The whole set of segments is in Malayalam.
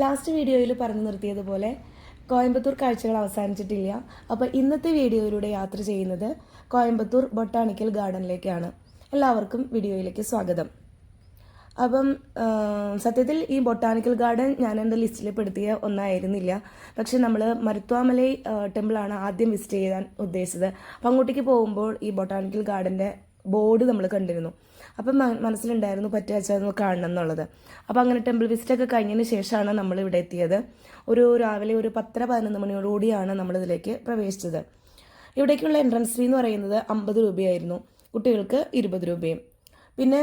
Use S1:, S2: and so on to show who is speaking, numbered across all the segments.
S1: ലാസ്റ്റ് വീഡിയോയിൽ പറഞ്ഞു നിർത്തിയതുപോലെ കോയമ്പത്തൂർ കാഴ്ചകൾ അവസാനിച്ചിട്ടില്ല. അപ്പോൾ ഇന്നത്തെ വീഡിയോയിലൂടെ യാത്ര ചെയ്യുന്നത് കോയമ്പത്തൂർ ബൊട്ടാണിക്കൽ ഗാർഡനിലേക്കാണ്. എല്ലാവർക്കും വീഡിയോയിലേക്ക് സ്വാഗതം. അപ്പം സത്യത്തിൽ ഈ ബൊട്ടാണിക്കൽ ഗാർഡൻ ഞാൻ എന്റെ ലിസ്റ്റിൽ പെടുത്തിയ ഒന്നായിരുന്നില്ല. പക്ഷെ നമ്മൾ മരുത്വാമലൈ ടെമ്പിളാണ് ആദ്യം വിസിറ്റ് ചെയ്യാൻ ഉദ്ദേശിച്ചത്. അപ്പം അങ്ങോട്ടേക്ക് പോകുമ്പോൾ ഈ ബൊട്ടാണിക്കൽ ഗാർഡന്റെ ബോർഡ് നമ്മൾ കണ്ടിരുന്നു. അപ്പം മനസ്സിലുണ്ടായിരുന്നു പറ്റുക കാണണം എന്നുള്ളത്. അപ്പം അങ്ങനെ ടെമ്പിൾ വിസിറ്റ് ഒക്കെ കഴിഞ്ഞതിന് ശേഷമാണ് നമ്മൾ ഇവിടെ എത്തിയത്. ഒരു രാവിലെ ഒരു പത്തര പതിനൊന്ന് മണിയോടുകൂടിയാണ് നമ്മളിതിലേക്ക് പ്രവേശിച്ചത്. ഇവിടേക്കുള്ള എൻട്രൻസ് ഫീ എന്ന് പറയുന്നത് അമ്പത് രൂപയായിരുന്നു. കുട്ടികൾക്ക് ഇരുപത് രൂപയും. പിന്നെ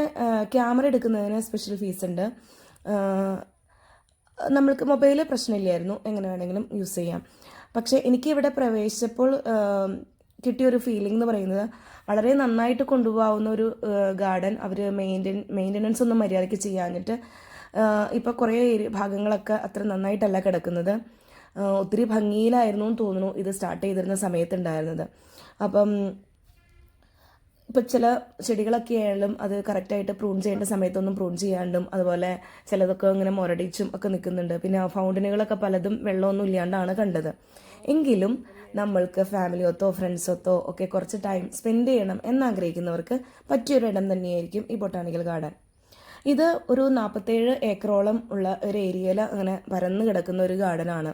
S1: ക്യാമറ എടുക്കുന്നതിന് സ്പെഷ്യൽ ഫീസ് ഉണ്ട്. നമ്മൾക്ക് മൊബൈൽ പ്രശ്നമില്ലായിരുന്നു. എങ്ങനെ വേണമെങ്കിലും യൂസ് ചെയ്യാം. പക്ഷേ എനിക്ക് ഇവിടെ പ്രവേശിച്ചപ്പോൾ ആ, കിട്ടിയൊരു ഫീലിംഗ് എന്ന് പറയുന്നത് വളരെ നന്നായിട്ട് കൊണ്ടുപോകാവുന്ന ഒരു ഗാർഡൻ അവർ മെയിന്റെൻ മെയിന്റനൻസ് ഒന്നും മര്യാദയ്ക്ക് ചെയ്യാഞ്ഞിട്ട് ഇപ്പോൾ കുറേ ഭാഗങ്ങളൊക്കെ അത്ര നന്നായിട്ടല്ല കിടക്കുന്നത്. ഒത്തിരി ഭംഗിയിലായിരുന്നു എന്ന് തോന്നുന്നു ഇത് സ്റ്റാർട്ട് ചെയ്തിരുന്ന സമയത്തുണ്ടായിരുന്നത്. അപ്പം ഇപ്പം ചില ചെടികളൊക്കെ ആയാലും അത് കറക്റ്റായിട്ട് പ്രൂൺ ചെയ്യേണ്ട സമയത്തൊന്നും പ്രൂൺ ചെയ്യാണ്ടും അതുപോലെ ചിലതൊക്കെ ഇങ്ങനെ മുരടിച്ചും ഒക്കെ നിൽക്കുന്നുണ്ട്. പിന്നെ ഫൗണ്ടനുകളൊക്കെ പലതും വെള്ളമൊന്നും ഇല്ലാണ്ടാണ് കണ്ടത്. എങ്കിലും നമ്മൾക്ക് ഫാമിലിയൊത്തോ ഫ്രണ്ട്സൊത്തോ ഒക്കെ കുറച്ച് ടൈം സ്പെൻഡ് ചെയ്യണം എന്നാഗ്രഹിക്കുന്നവർക്ക് പറ്റിയൊരു ഇടം തന്നെയായിരിക്കും ഈ ബൊട്ടാണിക്കൽ ഗാർഡൻ. ഇത് ഒരു നാൽപ്പത്തേഴ് ഏക്കറോളം ഉള്ള ഒരു ഏരിയയിൽ അങ്ങനെ പരന്ന് കിടക്കുന്ന ഒരു ഗാർഡനാണ്.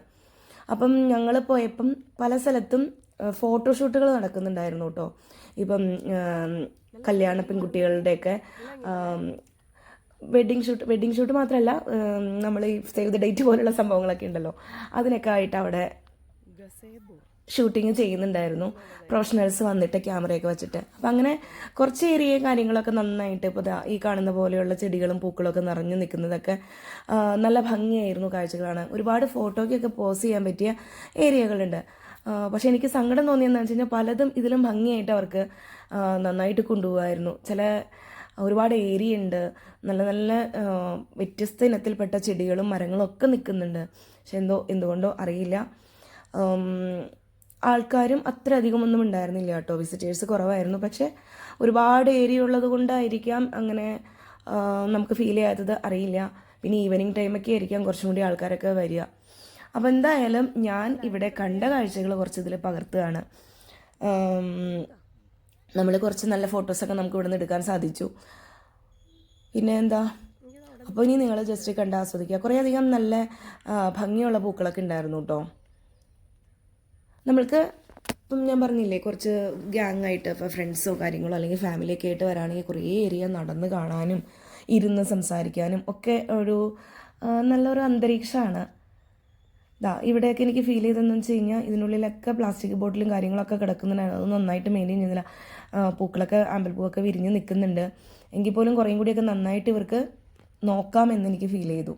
S1: അപ്പം ഞങ്ങൾ പോയപ്പം പല സ്ഥലത്തും ഫോട്ടോഷൂട്ടുകൾ നടക്കുന്നുണ്ടായിരുന്നു കേട്ടോ. ഇപ്പം കല്യാണ പെൺകുട്ടികളുടെയൊക്കെ വെഡിങ് ഷൂട്ട് വെഡിങ് ഷൂട്ട് മാത്രമല്ല നമ്മൾ ഈ സേവ് ദ ഡേറ്റ് പോലുള്ള സംഭവങ്ങളൊക്കെ ഉണ്ടല്ലോ. അതിനൊക്കെ ആയിട്ട് അവിടെ ഷൂട്ടിങ് ചെയ്യുന്നുണ്ടായിരുന്നു. പ്രൊഫഷണൽസ് വന്നിട്ട് ക്യാമറയൊക്കെ വെച്ചിട്ട്. അപ്പം അങ്ങനെ കുറച്ച് ഏരിയ കാര്യങ്ങളൊക്കെ നന്നായിട്ട് ഇപ്പോൾ ഈ കാണുന്ന പോലെയുള്ള ചെടികളും പൂക്കളൊക്കെ നിറഞ്ഞു നിൽക്കുന്നതൊക്കെ നല്ല ഭംഗിയായിരുന്നു കാഴ്ചകളാണ്. ഒരുപാട് ഫോട്ടോയ്ക്കൊക്കെ പോസ് ചെയ്യാൻ പറ്റിയ ഏരിയകളുണ്ട്. പക്ഷെ എനിക്ക് സങ്കടം തോന്നിയെന്ന് വെച്ച് കഴിഞ്ഞാൽ പലതും ഇതിലും ഭംഗിയായിട്ട് അവർക്ക് നന്നായിട്ട് കൊണ്ടുപോകായിരുന്നു ചില ഒരുപാട് ഏരിയ ഉണ്ട് നല്ല നല്ല വ്യത്യസ്ത ഇനത്തിൽപ്പെട്ട ചെടികളും മരങ്ങളും ഒക്കെ നിൽക്കുന്നുണ്ട്. പക്ഷെ എന്തോ എന്തുകൊണ്ടോ അറിയില്ല. ആൾക്കാരും അത്ര അധികമൊന്നും ഉണ്ടായിരുന്നില്ല കേട്ടോ. വിസിറ്റേഴ്സ് കുറവായിരുന്നു. പക്ഷെ ഒരുപാട് ഏരിയ ഉള്ളത് കൊണ്ടായിരിക്കാം അങ്ങനെ നമുക്ക് ഫീൽ ചെയ്യാത്തത് അറിയില്ല. പിന്നെ ഈവനിങ് ടൈമൊക്കെ ആയിരിക്കാം കുറച്ചും കൂടി ആൾക്കാരൊക്കെ വരിക. അപ്പോൾ എന്തായാലും ഞാൻ ഇവിടെ കണ്ട കാഴ്ചകൾ കുറച്ച് ഇതിൽ പകർത്തുകയാണ് നമ്മൾ കുറച്ച് നല്ല ഫോട്ടോസൊക്കെ നമുക്ക് ഇവിടെ നിന്ന് എടുക്കാൻ സാധിച്ചു. പിന്നെ എന്താ? അപ്പോൾ ഇനി നിങ്ങൾ ജസ്റ്റ് കണ്ട് ആസ്വദിക്കുക. കുറേയധികം നല്ല ഭംഗിയുള്ള പൂക്കളൊക്കെ ഉണ്ടായിരുന്നു കേട്ടോ. നമ്മൾക്ക് ഇപ്പം ഞാൻ പറഞ്ഞില്ലേ കുറച്ച് ഗ്യാങ് ആയിട്ട് ഇപ്പോൾ ഫ്രണ്ട്സോ കാര്യങ്ങളോ അല്ലെങ്കിൽ ഫാമിലിയൊക്കെ ആയിട്ട് വരാണെങ്കിൽ കുറേ ഏരിയ നടന്ന് കാണാനും ഇരുന്ന് സംസാരിക്കാനും ഒക്കെ ഒരു നല്ലൊരു അന്തരീക്ഷമാണ്. ഇതാ ഇവിടെയൊക്കെ എനിക്ക് ഫീൽ ചെയ്തതെന്ന് വെച്ച് കഴിഞ്ഞാൽ ഇതിനുള്ളിലൊക്കെ പ്ലാസ്റ്റിക് ബോട്ടിലും കാര്യങ്ങളൊക്കെ കിടക്കുന്നുണ്ടായിരുന്നു അത് നന്നായിട്ട് മെയിന്റെയിൻ ചെയ്യുന്നില്ല. പൂക്കളൊക്കെ ആമ്പൽപ്പൂവൊക്കെ വിരിഞ്ഞ് നിൽക്കുന്നുണ്ട്. എങ്കിൽ പോലും കുറേയും കൂടിയൊക്കെ നന്നായിട്ട് ഇവർക്ക് നോക്കാമെന്ന് എനിക്ക് ഫീൽ ചെയ്തു.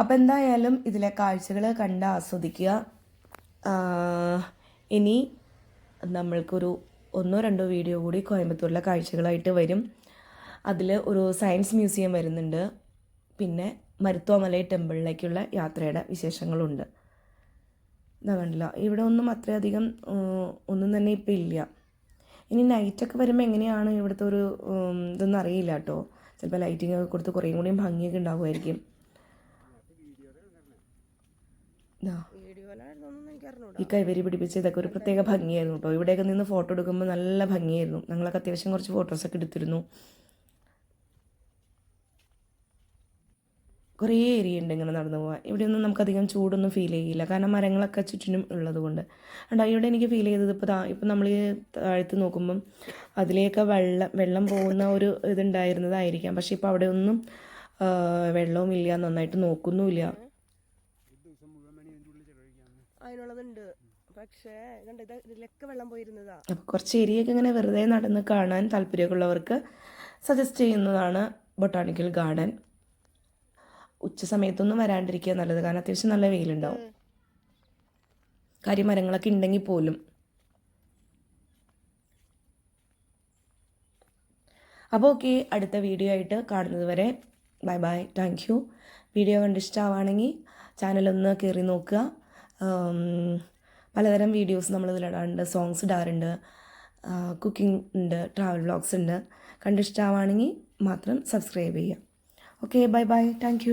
S1: അപ്പം എന്തായാലും ഇതിലെ കാഴ്ചകൾ കണ്ട് ആസ്വദിക്കുക. ഇനി നമ്മൾക്കൊരു ഒന്നോ രണ്ടോ വീഡിയോ കൂടി കോയമ്പത്തൂരിലെ കാഴ്ചകളായിട്ട് വരും. അതിൽ ഒരു സയൻസ് മ്യൂസിയം വരുന്നുണ്ട്. പിന്നെ മരുത്വമലൈ ടെമ്പിളിലേക്കുള്ള യാത്രയുടെ വിശേഷങ്ങളുണ്ട്. ഇതാകണ്ടല്ലോ ഇവിടെ ഒന്നും അത്രയധികം ഒന്നും തന്നെ ഇപ്പം ഇല്ല. ഇനി നൈറ്റൊക്കെ വരുമ്പോൾ എങ്ങനെയാണ് ഇവിടുത്തെ ഒരു ഇതൊന്നും അറിയില്ല കേട്ടോ. ചിലപ്പോൾ ലൈറ്റിംഗ് ഒക്കെ കൊടുത്ത് കുറേയും കൂടിയും ഭംഗിയൊക്കെ ഉണ്ടാവുമായിരിക്കും ഇതാ ഈ കൈവരി പിടിപ്പിച്ച് ഇതൊക്കെ ഒരു പ്രത്യേക ഭംഗിയായിരുന്നു കേട്ടോ ഇവിടെയൊക്കെ നിന്ന് ഫോട്ടോ എടുക്കുമ്പോൾ നല്ല ഭംഗിയായിരുന്നു. ഞങ്ങളൊക്കെ അത്യാവശ്യം കുറച്ച് ഫോട്ടോസൊക്കെ എടുത്തിരുന്നു. കുറേ ഏരിയ ഉണ്ട് ഇങ്ങനെ നടന്നു പോകാൻ ഇവിടെയൊന്നും നമുക്കധികം ചൂടൊന്നും ഫീൽ ചെയ്യില്ല. കാരണം മരങ്ങളൊക്കെ ചുറ്റിനും ഉള്ളതുകൊണ്ട് കൊണ്ട്. അണ്ടാ ഇവിടെ എനിക്ക് ഫീൽ ചെയ്തത് ഇപ്പോൾ താ ഇപ്പം നമ്മൾ ഈ താഴ്ത്ത് നോക്കുമ്പം അതിലേക്ക് വെള്ളം വെള്ളം പോകുന്ന ഒരു ഇതുണ്ടായിരുന്നതായിരിക്കാം. പക്ഷേ ഇപ്പോൾ അവിടെ ഒന്നും വെള്ളവും ഇല്ല നന്നായിട്ട് നോക്കുന്നുമില്ല.
S2: അതിനുള്ളതുണ്ട്. പക്ഷേ കണ്ട ഇത് ഇതിലൊക്കെ വെള്ളം പോയിരുന്നതാ.
S1: അപ്പോൾ കുറച്ച് ഏരിയൊക്കെ ഇങ്ങനെ വെറുതെ നടന്ന് കാണാൻ താല്പര്യമൊക്കെയുള്ളവർക്ക് സജസ്റ്റ് ചെയ്യുന്നതാണ് ബൊട്ടാണിക്കൽ ഗാർഡൻ. ഉച്ച സമയത്തൊന്നും വരാണ്ടിരിക്കുക നല്ലത്. കാരണം അത്യാവശ്യം നല്ല വെയിലുണ്ടാവും. കാര്യം മരങ്ങളൊക്കെ ഉണ്ടെങ്കിൽ പോലും. അപ്പോൾ ഓക്കെ അടുത്ത വീഡിയോ ആയിട്ട് കാണുന്നത് വരെ bye bye. Thank you. Video കണ്ട് ഇഷ്ടമാവുകയാണെങ്കിൽ ചാനലൊന്ന് കയറി നോക്കുക. പലതരം വീഡിയോസ് നമ്മൾ ഇതിലിടാറുണ്ട് സോങ്സ് ഇടാറുണ്ട് കുക്കിംഗ് ഉണ്ട് ട്രാവൽ വ്ളോഗ്സ് ഉണ്ട്. കണ്ടിഷ്ടമാവുകയാണെങ്കിൽ മാത്രം സബ്സ്ക്രൈബ് ചെയ്യുക. Okay bye bye thank